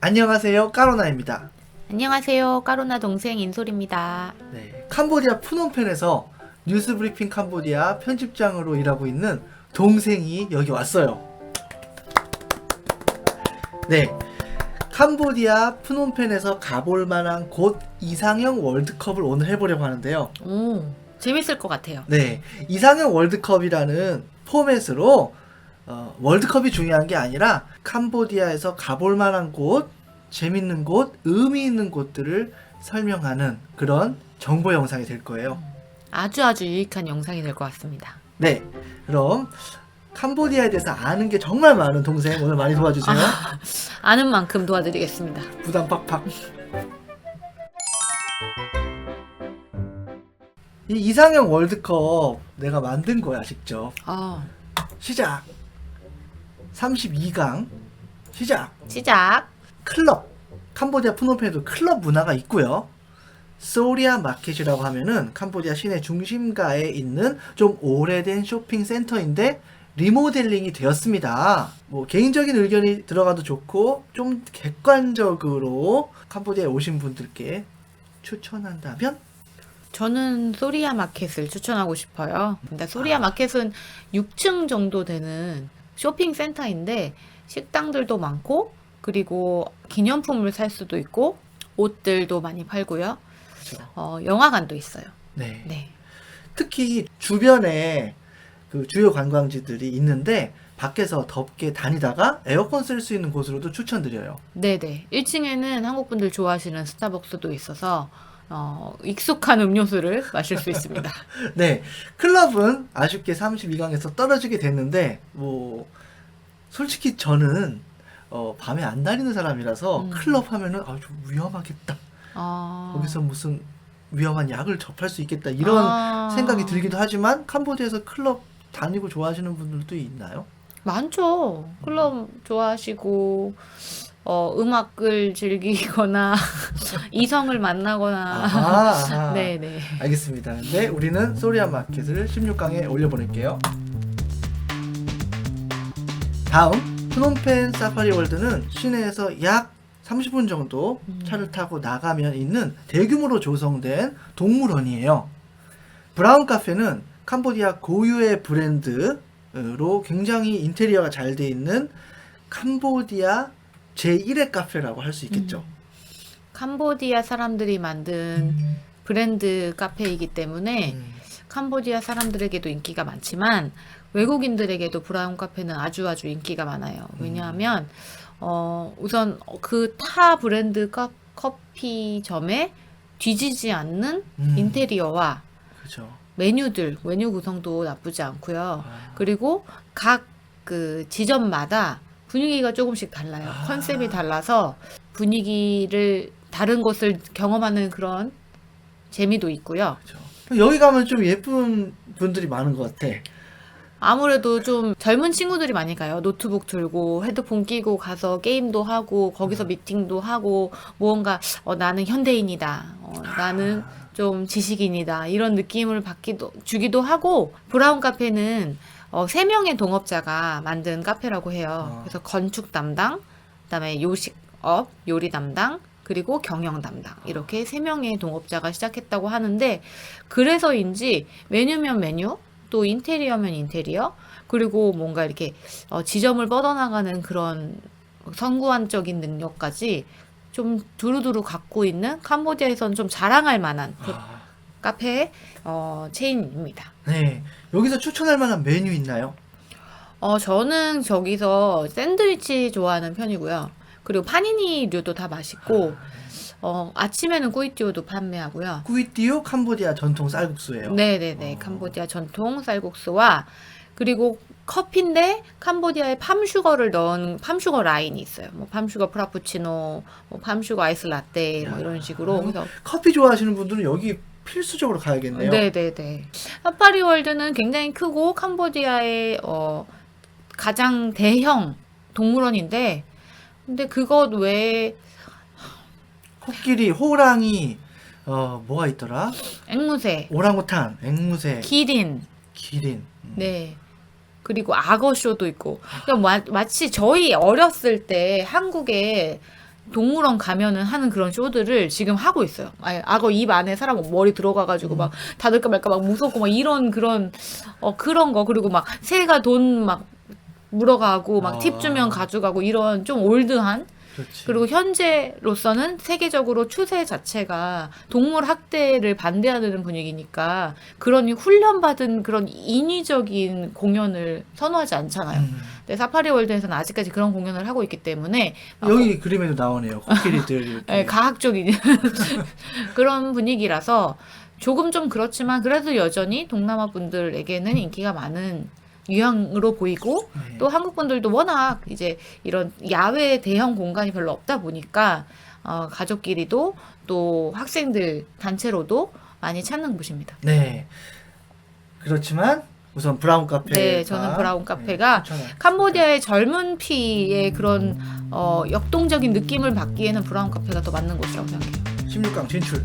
안녕하세요 까로나입니다. 안녕하세요. 까로나 동생 인솔입니다. 네, 캄보디아 푸놈펜에서 뉴스브리핑 캄보디아 편집장으로 일하고 있는 동생이 여기 왔어요. 네, 캄보디아 푸놈펜에서 가볼 만한 곳 이상형 월드컵을 오늘 해보려고 하는데요. 오, 재밌을 것 같아요. 네, 이상형 월드컵이라는 포맷으로 어, 월드컵이 중요한 게 아니라 캄보디아에서 가볼 만한 곳, 재밌는 곳, 의미 있는 곳들을 설명하는 그런 정보 영상이 될 거예요. 아주 아주 유익한 영상이 될 것 같습니다. 네, 그럼 캄보디아에 대해서 아는 게 정말 많은 동생 오늘 많이 도와주세요. 아는 만큼 도와드리겠습니다. 부담 팍팍. 이 이상형 월드컵 내가 만든 거야 직접. 어, 시작. 32강 시작. 시작. 클럽. 캄보디아 프놈펜에도 클럽 문화가 있고요. 소리아 마켓이라고 하면은 캄보디아 시내 중심가에 있는 좀 오래된 쇼핑 센터인데 리모델링이 되었습니다. 뭐 개인적인 의견이 들어가도 좋고 좀 객관적으로 캄보디아에 오신 분들께 추천한다면 저는 소리아 마켓을 추천하고 싶어요. 근데 소리아 아. 마켓은 6층 정도 되는 쇼핑 센터인데 식당들도 많고 그리고 기념품을 살 수도 있고 옷들도 많이 팔고요. 그렇죠. 어, 영화관도 있어요. 네. 네. 특히 주변에 그 주요 관광지들이 있는데 밖에서 덥게 다니다가 에어컨 쓸 수 있는 곳으로도 추천드려요. 네네. 1층에는 한국 분들 좋아하시는 스타벅스도 있어서 어, 익숙한 음료수를 마실 수 있습니다. 네, 클럽은 아쉽게 32강에서 떨어지게 됐는데 뭐 솔직히 저는 어, 밤에 안 다니는 사람이라서 음. 클럽 하면은 아, 좀 위험하겠다. 어... 거기서 무슨 위험한 약을 접할 수 있겠다 이런 아. 생각이 들기도 하지만 캄보디아에서 클럽 다니고 좋아하시는 분들도 있나요? 많죠. 클럽 좋아하시고 어, 음악을 즐기거나 이성을 만나거나 아하. 네네. 알겠습니다. 근데 우리는 소리아 마켓을 16강에 올려보낼게요. 다음 프놈펜 사파리 월드는 시내에서 약 30분 정도 음. 차를 타고 나가면 있는 대규모로 조성된 동물원이에요. 브라운 카페는 캄보디아 고유의 브랜드로 굉장히 인테리어가 잘 돼 있는 캄보디아 제1의 카페라고 할 수 있겠죠. 캄보디아 사람들이 만든 브랜드 카페이기 때문에 음. 캄보디아 사람들에게도 인기가 많지만 외국인들에게도 브라운 카페는 아주 아주 인기가 많아요. 왜냐하면 어, 우선 그 타 브랜드 카, 커피점에 뒤지지 않는 음. 인테리어와 그렇죠. 메뉴들, 메뉴 구성도 나쁘지 않고요. 아. 그리고 각 그 지점마다 분위기가 조금씩 달라요. 아. 컨셉이 달라서 분위기를 다른 곳을 경험하는 그런 재미도 있고요. 그렇죠. 여기 가면 좀 예쁜 분들이 많은 것 같아. 아무래도 좀 젊은 친구들이 많이 가요. 노트북 들고 헤드폰 끼고 가서 게임도 하고 거기서 미팅도 하고 무언가 어, 나는 현대인이다. 어, 나는 좀 지식인이다. 이런 느낌을 받기도 주기도 하고 브라운 카페는 어, 세 명의 동업자가 만든 카페라고 해요. 어. 그래서 건축 담당, 그다음에 요식업, 요리 담당, 그리고 경영 담당 이렇게 세 명의 동업자가 시작했다고 하는데 그래서인지 메뉴면 메뉴 또 인테리어면 인테리어 그리고 뭔가 이렇게 어, 지점을 뻗어나가는 그런 선구안적인 능력까지 좀 두루두루 갖고 있는 캄보디아에서는 좀 자랑할 만한 그 아, 카페 어, 체인입니다. 네. 여기서 추천할 만한 메뉴 있나요? 어, 저는 저기서 샌드위치 좋아하는 편이고요. 그리고 파니니류도 다 맛있고 어, 아침에는 꾸이띠오도 판매하고요. 꾸이띠오 캄보디아 전통 쌀국수예요. 네네네. 어. 캄보디아 전통 쌀국수와 그리고 커피인데 캄보디아에 팜슈거를 넣은 팜슈거 라인이 있어요. 뭐 팜슈거 프라푸치노, 뭐 팜슈거 아이스 라떼 뭐 야. 이런 식으로. 그래서 커피 좋아하시는 분들은 여기 필수적으로 가야겠네요. 네네네. 사파리 월드는 굉장히 크고 캄보디아의 어, 가장 대형 동물원인데 근데 그것 외에 코끼리, 호랑이, 어 뭐가 있더라? 앵무새, 오랑우탄, 앵무새, 기린, 기린. 음. 네. 그리고 악어 쇼도 있고. 그러니까 마, 마치 저희 어렸을 때 한국에 동물원 가면은 하는 그런 쇼들을 지금 하고 있어요. 아니, 악어 입 안에 사람 머리 들어가가지고 막 닫을까 말까 막 무섭고 막 이런 그런 어 그런 거 그리고 막 새가 돈 막 물어가고 막팁 아. 주면 가져가고 이런 좀 올드한 그렇지. 그리고 현재로서는 세계적으로 추세 자체가 동물 학대를 반대하는 분위기니까 그런 훈련받은 그런 인위적인 공연을 선호하지 않잖아요. 음. 근데 사파리 월드에서는 아직까지 그런 공연을 하고 있기 때문에 여기 그림에도 나오네요. 코끼리들. 예, 가학적인 그런 분위기라서 조금 좀 그렇지만 그래도 여전히 동남아 분들에게는 인기가 많은 유형으로 보이고 네. 또 한국 분들도 워낙 이제 이런 야외 대형 공간이 별로 없다 보니까 어, 가족끼리도 또 학생들 단체로도 많이 찾는 곳입니다. 네. 그렇지만 우선 브라운 카페. 네, 저는 브라운 카페가 추천할 캄보디아의 젊은 피의 그런 어, 역동적인 느낌을 받기에는 브라운 카페가 더 맞는 곳이라고 생각해요. 16강 진출.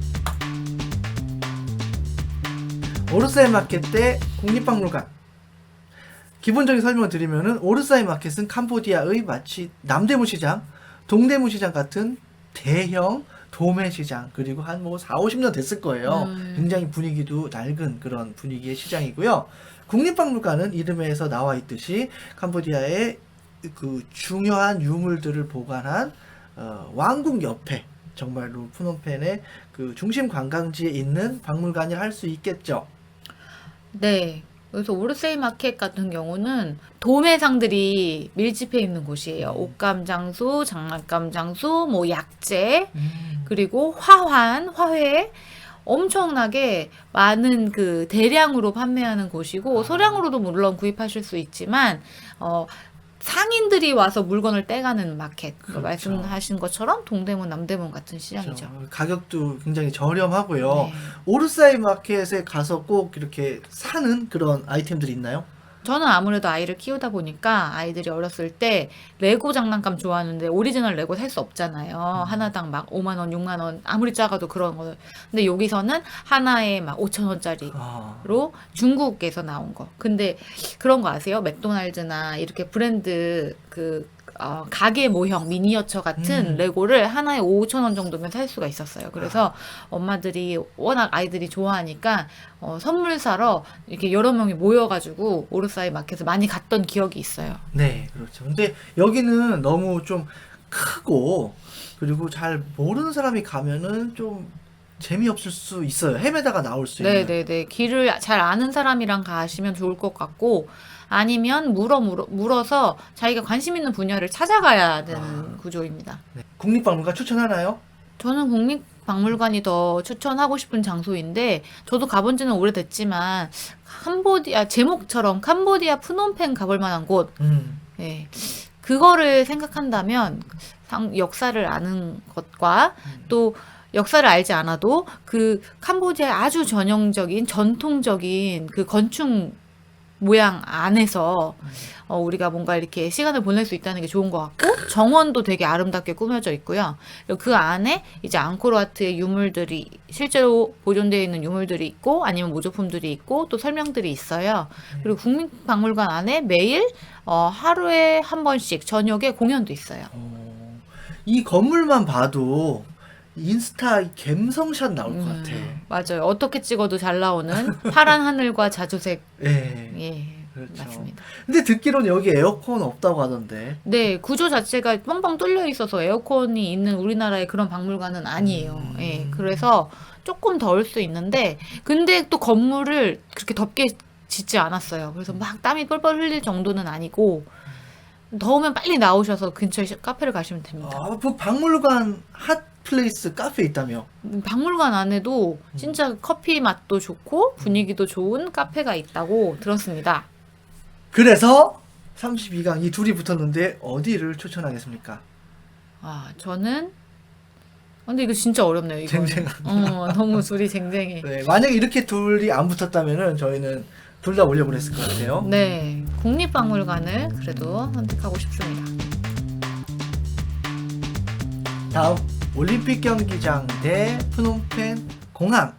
오르사이 마켓 대 국립박물관. 기본적인 설명을 드리면은 오르사이 마켓은 캄보디아의 마치 남대문 시장, 동대문 시장 같은 대형 도매 시장 그리고 한 뭐 4, 50년 됐을 거예요. 음. 굉장히 분위기도 낡은 그런 분위기의 시장이고요. 국립박물관은 이름에서 나와 있듯이 캄보디아의 그 중요한 유물들을 보관한 어, 왕궁 옆에 정말로 푸놈펜의 그 중심 관광지에 있는 박물관을 할수 있겠죠. 네. 그래서 오르세이 마켓 같은 경우는 도매상들이 밀집해 있는 곳이에요. 옷감 장수, 장난감 장수, 뭐 약재, 그리고 화환, 화훼 엄청나게 많은 그 대량으로 판매하는 곳이고 아. 소량으로도 물론 구입하실 수 있지만 어 상인들이 와서 물건을 떼가는 마켓 그렇죠. 말씀하신 것처럼 동대문 남대문 같은 시장이죠. 그렇죠. 가격도 굉장히 저렴하고요. 네. 오르사이 마켓에 가서 꼭 이렇게 사는 그런 아이템들이 있나요? 저는 아무래도 아이를 키우다 보니까 아이들이 어렸을 때 레고 장난감 좋아하는데 오리지널 레고 살 수 없잖아요. 하나당 막 5만 원, 6만 원 아무리 작아도 그런 거. 근데 여기서는 하나에 막 5천 원짜리 아, 로 중국에서 나온 거. 근데 그런 거 아세요? 맥도날드나 이렇게 브랜드 그 어, 가게 모형 미니어처 같은 음. 레고를 하나에 5천 원 정도면 살 수가 있었어요. 그래서 엄마들이 워낙 아이들이 좋아하니까 어, 선물 사러 이렇게 여러 명이 모여가지고 오르사이 마켓을 많이 갔던 기억이 있어요. 네, 그렇죠. 근데 여기는 너무 좀 크고 그리고 잘 모르는 사람이 가면은 좀 재미없을 수 있어요. 헤매다가 나올 수 있는. 네네네. 길을 잘 아는 사람이랑 가시면 좋을 것 같고, 아니면 물어, 물어, 물어서 자기가 관심 있는 분야를 찾아가야 되는 아. 구조입니다. 네. 국립박물관 추천하나요? 저는 국립 박물관이 더 추천하고 싶은 장소인데, 저도 가본 지는 오래됐지만, 캄보디아, 제목처럼 캄보디아 프놈펜 가볼 만한 곳, 음. 예. 그거를 생각한다면, 상- 역사를 아는 것과 음. 또 역사를 알지 않아도 그 캄보디아의 아주 전형적인 전통적인 그 건축 모양 안에서 어, 우리가 뭔가 이렇게 시간을 보낼 수 있다는 게 좋은 것 같고 정원도 되게 아름답게 꾸며져 있고요. 그리고 그 안에 이제 앙코르와트의 유물들이 실제로 보존되어 있는 유물들이 있고 아니면 모조품들이 있고 또 설명들이 있어요. 그리고 국립박물관 안에 매일 어, 하루에 한 번씩 저녁에 공연도 있어요. 어, 이 건물만 봐도 인스타 갬성샷 나올 것 같아. 음, 맞아요. 어떻게 찍어도 잘 나오는 파란 하늘과 자주색. 예. 예, 그렇죠. 맞습니다. 근데 듣기로는 여기 에어컨 없다고 하던데. 네, 구조 자체가 뻥뻥 뚫려 있어서 에어컨이 있는 우리나라의 그런 박물관은 아니에요. 음. 예, 그래서 조금 더울 수 있는데, 근데 또 건물을 그렇게 덥게 짓지 않았어요. 그래서 막 땀이 뻘뻘 흘릴 정도는 아니고, 더우면 빨리 나오셔서 근처에 시- 카페를 가시면 됩니다. 아, 그 박물관 핫 플레이스 카페 있다며. 음, 박물관 안에도 진짜 커피 맛도 좋고 분위기도 좋은 카페가 있다고 들었습니다. 그래서 32강 이 둘이 붙었는데 어디를 추천하겠습니까? 아, 저는 아, 근데 이거 진짜 어렵네요. 이거. 쟁쟁한. 어, 너무 둘이 쟁쟁해. 네, 만약에 이렇게 둘이 안 붙었다면은 저희는 둘 다 올려보냈을 것 같아요. 네, 국립박물관을 그래도 선택하고 싶습니다. 다음 올림픽 경기장 대 프놈펜 공항.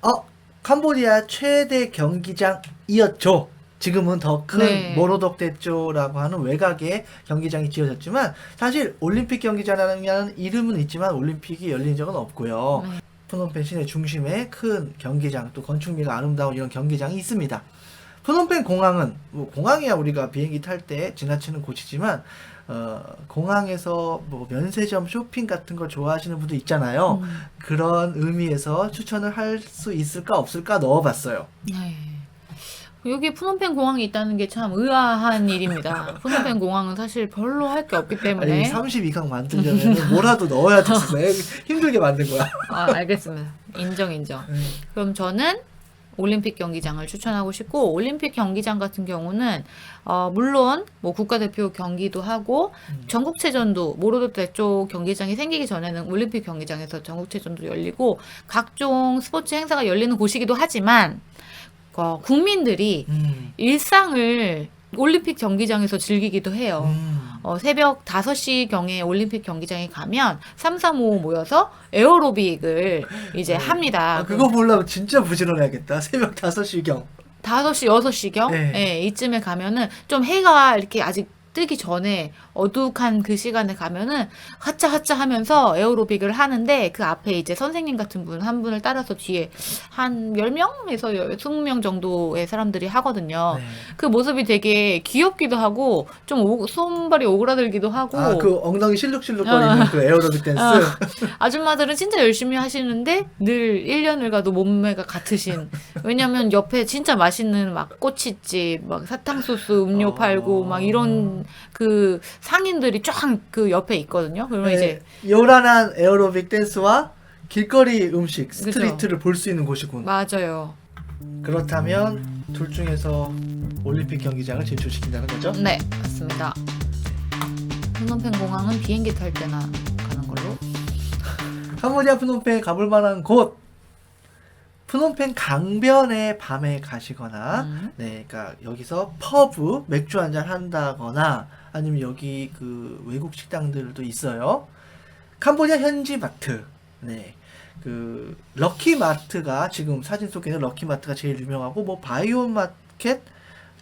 어, 캄보디아 최대 경기장이었죠. 지금은 더큰 네. 모로독 대조라고 하는 외곽에 경기장이 지어졌지만 사실 올림픽 경기장이라는 이름은 있지만 올림픽이 열린 적은 없고요. 네. 프놈펜 시내 중심에 큰 경기장 또 건축미가 아름다운 이런 경기장이 있습니다. 프놈펜 공항은 뭐 공항이야 우리가 비행기 탈 때 지나치는 곳이지만 어, 공항에서 뭐 면세점 쇼핑 같은 걸 좋아하시는 분도 있잖아요. 음. 그런 의미에서 추천을 할 수 있을까 없을까 넣어봤어요. 네. 여기 푸놈펜 공항이 있다는 게 참 의아한 일입니다. 푸놈펜 공항은 사실 별로 할 게 없기 아니 때문에. 32강 만들려면 뭐라도 넣어야 됐었어요. 힘들게 만든 거야. 아, 알겠습니다. 인정, 인정. 네. 그럼 저는 올림픽 경기장을 추천하고 싶고 올림픽 경기장 같은 경우는 어, 물론 뭐 국가대표 경기도 하고 음. 전국체전도 모로도대 쪽 경기장이 생기기 전에는 올림픽 경기장에서 전국체전도 열리고 각종 스포츠 행사가 열리는 곳이기도 하지만 어, 국민들이 음. 일상을 올림픽 경기장에서 즐기기도 해요. 음. 어, 새벽 5시 경에 올림픽 경기장에 가면 3, 3, 5 모여서 에어로빅을 이제 네. 합니다. 아, 그거 보려면 진짜 부지런해야겠다. 새벽 5시 경. 5시, 6시경? 네. 예, 이쯤에 가면은 좀 해가 이렇게 아직 뜨기 전에 어둑한 그 시간에 가면은 하차 하차 하면서 에어로빅을 하는데 그 앞에 이제 선생님 같은 분 한 분을 따라서 뒤에 한 10명에서 20명 정도의 사람들이 하거든요. 네. 그 모습이 되게 귀엽기도 하고 좀 오- 손발이 오그라들기도 하고 아, 그 엉덩이 실룩실룩거리는 그 에어로빅 댄스. 어. 아줌마들은 진짜 열심히 하시는데 늘 1년을 가도 몸매가 같으신. 왜냐면 옆에 진짜 맛있는 막 꼬치집, 막 사탕 소스 음료 어. 팔고 막 이런 그 상인들이 쫙 그 옆에 있거든요. 그러면 네, 이제 요란한 에어로빅 댄스와 길거리 음식. 스트리트를 볼 수 있는 곳이군. 맞아요. 그렇다면 둘 중에서 올림픽 경기장을 진출시킨다는 거죠? 네, 맞습니다. 프놈펜 공항은 비행기 탈 때나 가는 걸로. 캄보디아 프놈펜 가볼 만한 곳. 프놈펜 강변에 밤에 가시거나 음. 네, 그러니까 여기서 퍼브 맥주 한잔 한다거나 아니면 여기 그 외국 식당들도 있어요. 캄보디아 현지 마트. 네. 그 럭키 마트가 지금 사진 속에는 럭키 마트가 제일 유명하고 뭐 바이온 마켓,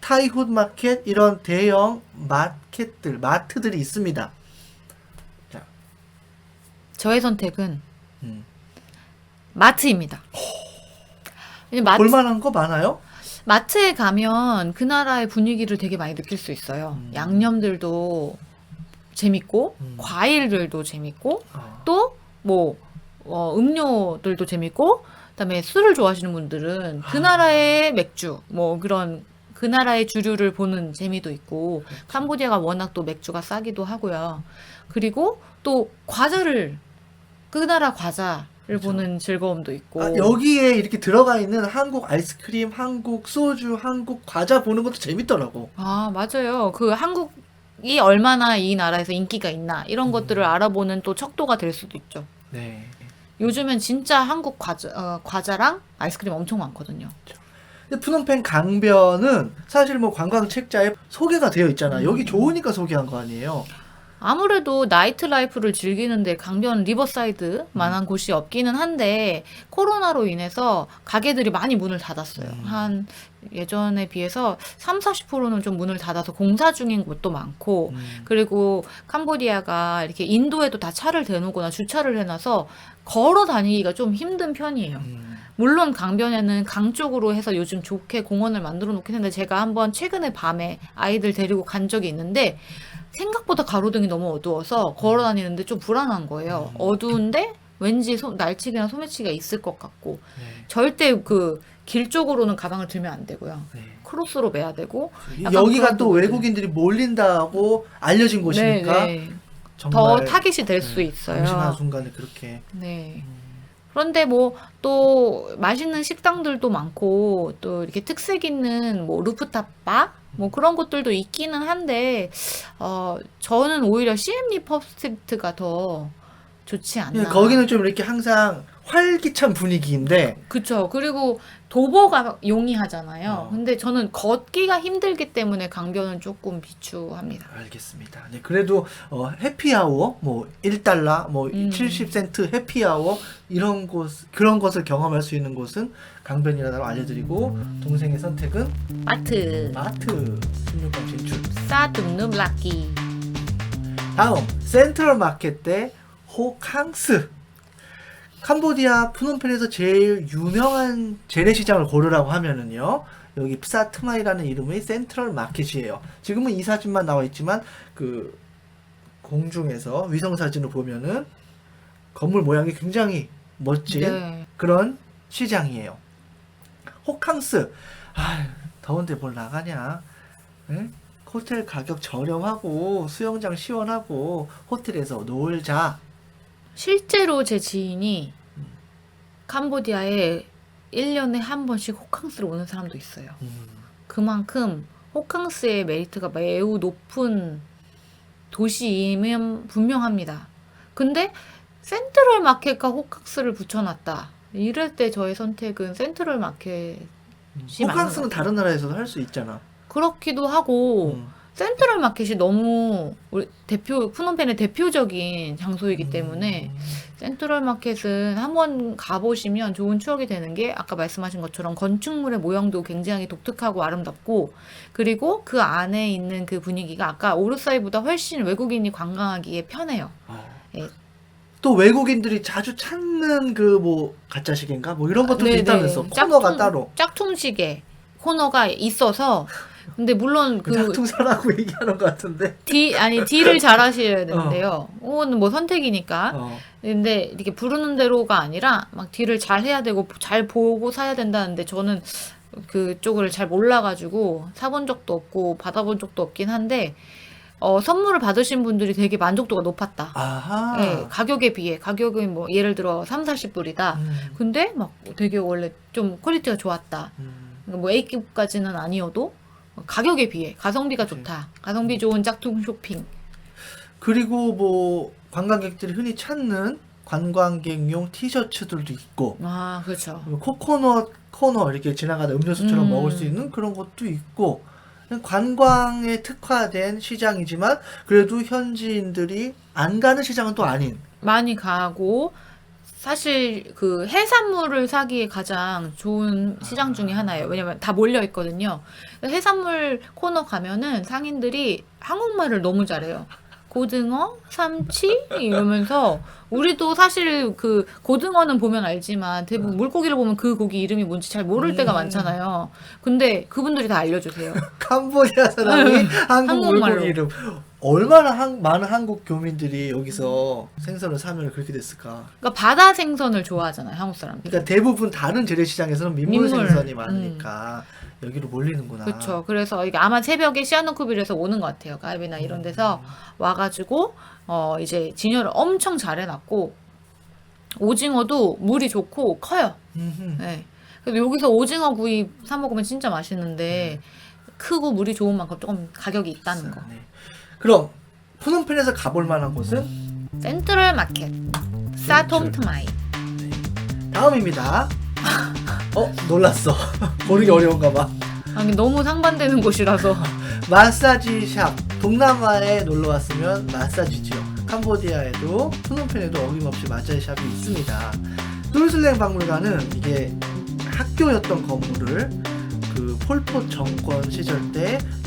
타이훗 마켓 이런 대형 마켓들, 마트들이 있습니다. 저의 선택은 음. 마트입니다. 왜냐면 마트, 볼만한 거 많아요? 마트에 가면 그 나라의 분위기를 되게 많이 느낄 수 있어요. 음. 양념들도 재밌고, 음. 과일들도 재밌고, 어. 또뭐 어, 음료들도 재밌고, 그다음에 술을 좋아하시는 분들은 그 아. 나라의 맥주, 뭐 그런 그 나라의 주류를 보는 재미도 있고, 그렇죠. 캄보디아가 워낙 또 맥주가 싸기도 하고요. 그리고 또 과자를 그 나라 그렇죠. 보는 즐거움도 있고. 아, 여기에 이렇게 들어가 있는 한국 아이스크림, 한국 소주, 한국 과자 보는 것도 재밌더라고. 아, 맞아요. 그 한국이 얼마나 이 나라에서 인기가 있나 이런 음. 것들을 알아보는 또 척도가 될 수도 있죠. 네. 요즘엔 진짜 한국 과자, 어, 과자랑 아이스크림 엄청 많거든요. 근데 프놈펜 강변은 사실 뭐 관광 책자에 소개가 되어 있잖아. 음. 여기 좋으니까 소개한 거 아니에요. 아무래도 나이트 라이프를 즐기는데 강변 리버사이드만한 곳이 없기는 한데 코로나로 인해서 가게들이 많이 문을 닫았어요. 음. 한 예전에 비해서 3, 40%는 좀 문을 닫아서 공사 중인 곳도 많고 음. 그리고 캄보디아가 이렇게 인도에도 다 차를 대놓거나 주차를 해놔서 걸어 다니기가 좀 힘든 편이에요. 음. 물론 강변에는 강 쪽으로 해서 요즘 좋게 공원을 만들어 놓긴 했는데 제가 한번 최근에 밤에 아이들 데리고 간 적이 있는데 생각보다 가로등이 너무 어두워서 걸어 다니는데 좀 불안한 거예요. 음. 어두운데 왠지 소, 날치기나 소매치기가 있을 것 같고 네. 절대 그 길 쪽으로는 가방을 들면 안 되고요. 네. 크로스로 매야 되고 여기가 또. 외국인들이 몰린다고 알려진 곳이니까 네, 네. 더 정말 타깃이 될수 네, 있어요. 방심한 순간에 그렇게 네. 음. 그런데 뭐 또 맛있는 식당들도 많고 또 이렇게 특색 있는 뭐 루프탑 바? 뭐 그런 것들도 있기는 한데 어 저는 오히려 CM 리퍼스트가 더 좋지 않나. 예, 거기는 좀 이렇게 항상 활기찬 분위기인데 그쵸. 그리고 도보가 용이하잖아요. 어. 근데 저는 걷기가 힘들기 때문에 강변은 조금 비추합니다. 알겠습니다. 네, 그래도 어, 해피아워 뭐 1달러 뭐 음. 70센트 해피아워 이런 곳 그런 것을 경험할 수 있는 곳은 강변이라고 알려드리고 동생의 선택은 마트. 마트 16강 진출. 싸둠누 라끼. 다음 센트럴 마켓 대 호캉스. 캄보디아 푸놈펜에서 제일 유명한 재래시장을 고르라고 하면은요. 여기 프사트마이라는 이름의 센트럴 마켓이에요. 지금은 이 사진만 나와 있지만 그 공중에서 위성 사진을 보면은 건물 모양이 굉장히 멋진 네. 그런 시장이에요. 호캉스. 아, 더운데 뭘 나가냐? 에? 호텔 가격 저렴하고 수영장 시원하고 호텔에서 놀자. 실제로 제 지인이 캄보디아에 1년에 한 번씩 호캉스를 오는 사람도 있어요. 음, 그만큼 호캉스의 메리트가 매우 높은 도시이면 분명합니다. 근데 센트럴 마켓과 호캉스를 붙여놨다. 이럴 때 저의 선택은 센트럴 마켓 시 맞는 호캉스는 것 다른 나라에서도 할 수 있잖아. 그렇기도 하고 음. 센트럴 마켓이 너무 우리 대표 푸놈펜의 대표적인 장소이기 때문에 음. 센트럴 마켓은 한번 가보시면 좋은 추억이 되는 게 아까 말씀하신 것처럼 건축물의 모형도 굉장히 독특하고 아름답고 그리고 그 안에 있는 그 분위기가 아까 오르사이보다 훨씬 외국인이 관광하기에 편해요. 어. 예. 또 외국인들이 자주 찾는 그 뭐 가짜 시계인가 뭐 이런 것도 네네. 있다면서 코너가 짝퉁- 따로. 짝퉁 시계 코너가 있어서 근데 물론 그그 짝퉁사라고 얘기하는 것 같은데. D 아니 D를 잘 하셔야 되는데요. 그거는 뭐 선택이니까. 어. 근데 이렇게 부르는 대로가 아니라 막 딜을 잘 해야 되고 잘 보고 사야 된다는데 저는 그쪽을 잘 몰라가지고 사본 적도 없고 받아본 적도 없긴 한데 어, 선물을 받으신 분들이 되게 만족도가 높았다. 아하. 네, 가격에 비해 가격은 뭐 예를 들어 3, 40불이다. 음, 근데 막 되게 원래 좀 퀄리티가 좋았다. 음. 그러니까 뭐 A급까지는 아니어도 가격에 비해 가성비가 그치. 좋다. 가성비 좋은 짝퉁 쇼핑. 그리고 뭐 관광객들이 흔히 찾는 관광객용 티셔츠들도 있고 아 그렇죠. 그리고 코코넛 코너 이렇게 지나가다 음료수처럼 음. 먹을 수 있는 그런 것도 있고 관광에 특화된 시장이지만 그래도 현지인들이 안 가는 시장은 또 아닌 많이 가고 사실 그 해산물을 사기에 가장 좋은 시장 중에 하나예요. 왜냐면 다 몰려 있거든요. 해산물 코너 가면은 상인들이 한국말을 너무 잘해요. 고등어, 삼치 이러면서 우리도 사실 그 고등어는 보면 알지만 대부분 물고기를 보면 그 고기 이름이 뭔지 잘 모를 때가 음. 많잖아요. 근데 그분들이 다 알려주세요. 캄보디아 사람이 한국 한국말로. 물고기 이름 얼마나 한, 많은 한국 교민들이 여기서 생선을 사면 그렇게 됐을까? 그러니까 바다 생선을 좋아하잖아요, 한국 사람들. 그러니까 대부분 다른 재래시장에서는 민물, 민물, 생선이 음. 많으니까 여기로 몰리는구나. 그렇죠. 그래서 이게 아마 새벽에 시아누쿠빌에서 오는 것 같아요. 가이비나 이런 데서 와가지고 어 이제 진열을 엄청 잘 해놨고 오징어도 물이 좋고 커요. 음흠. 네. 그래서 여기서 오징어 구이 사 먹으면 진짜 맛있는데 크고 물이 좋은 만큼 조금 가격이 있다는 거. 네. 그럼 푸놈펜에서 가볼 만한 곳은 센트럴 마켓 사톰트마이. 다음입니다. 어 놀랐어. 고르기 어려운가 봐. 아니 너무 상반되는 곳이라서 마사지 샵. 동남아에 놀러 왔으면 마사지지요. 캄보디아에도 푸놈펜에도 어김없이 마사지 샵이 있습니다. 똘슬랭 박물관은 이게 학교였던 건물을 그 폴포 정권 시절 때 정,